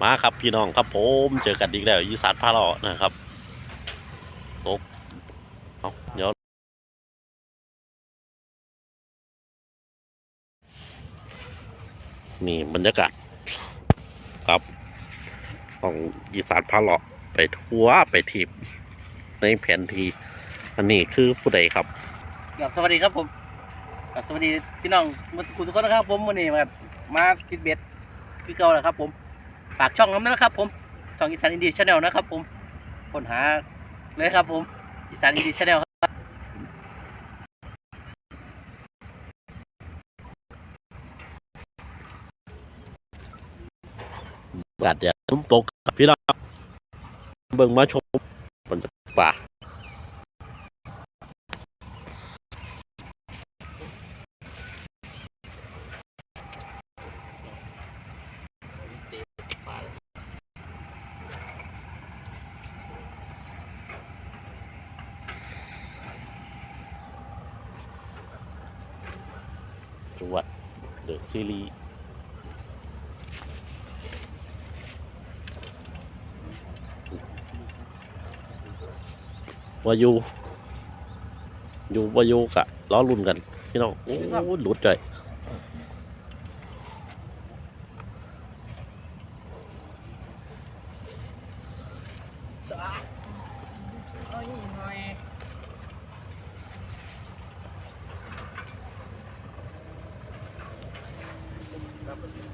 มาครับพี่น้องครับผมเจอกันอีกแล้วอีสานพาเลาะนะครับตกเอาเดี๋ยวนี่บรรยากาศครับของอีสานพาเลาะไปทัวร์ไปทีบในแผนที่อันนี้คือผู้ใดครับครับสวัสดีครับผมครับสวัสดีพี่น้องมาทุกทุกคนนะครับ ผมวันนี้มามาติดเบ็ดคือเก่าแหละครับผม ฝากช่องน้ำนะครับ ผมช่องอีสานอินดี้ชาแนลนะครับ ผมค้นหาเลยครับ ผมอีสานอินดี้ชาแนลครับบาดเดียน้ำตกครับพี่น้องเบิ่งมาชมบนป่า จังหวัดเดอะซีรีวายูอยู่วายูกะล้อรุ่นกัน พี่น้อง โอ้ยหลุดใจห Gracias.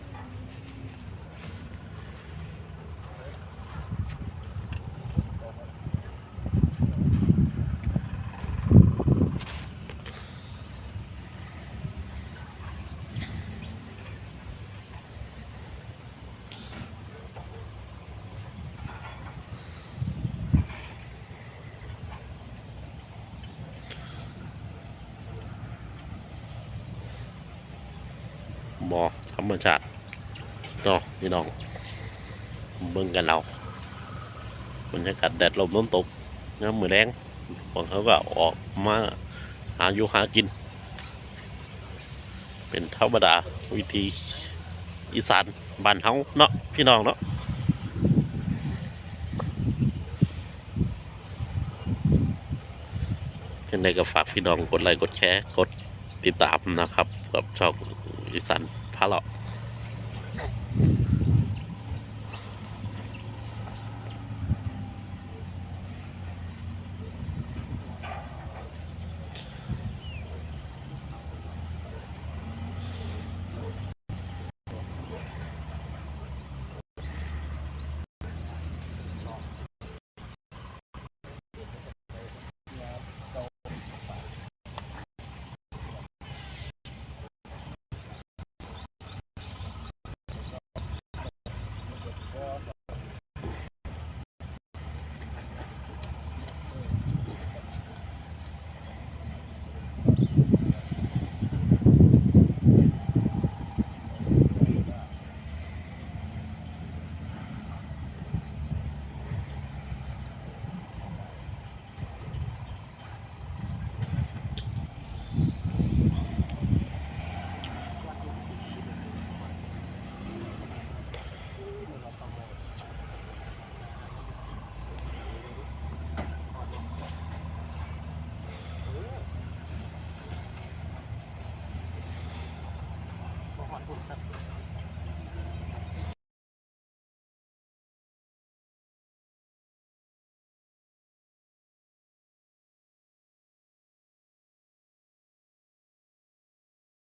มอธรรมชาติเนาะพี่น้องเบิ่งกันเราบรรยากาศแดดลมน้ำตกน้ำมือแรงพวกเขาก็ออกมาหาอยู่หากิน เป็นธรรมดาวิธีอีสานบ้านเฮาเนาะพี่น้องเนาะยังไงก็ฝากพี่น้องกดไลค์กดแชร์กดติดตามนะครับ กับช่องอีสาน Hello. punta.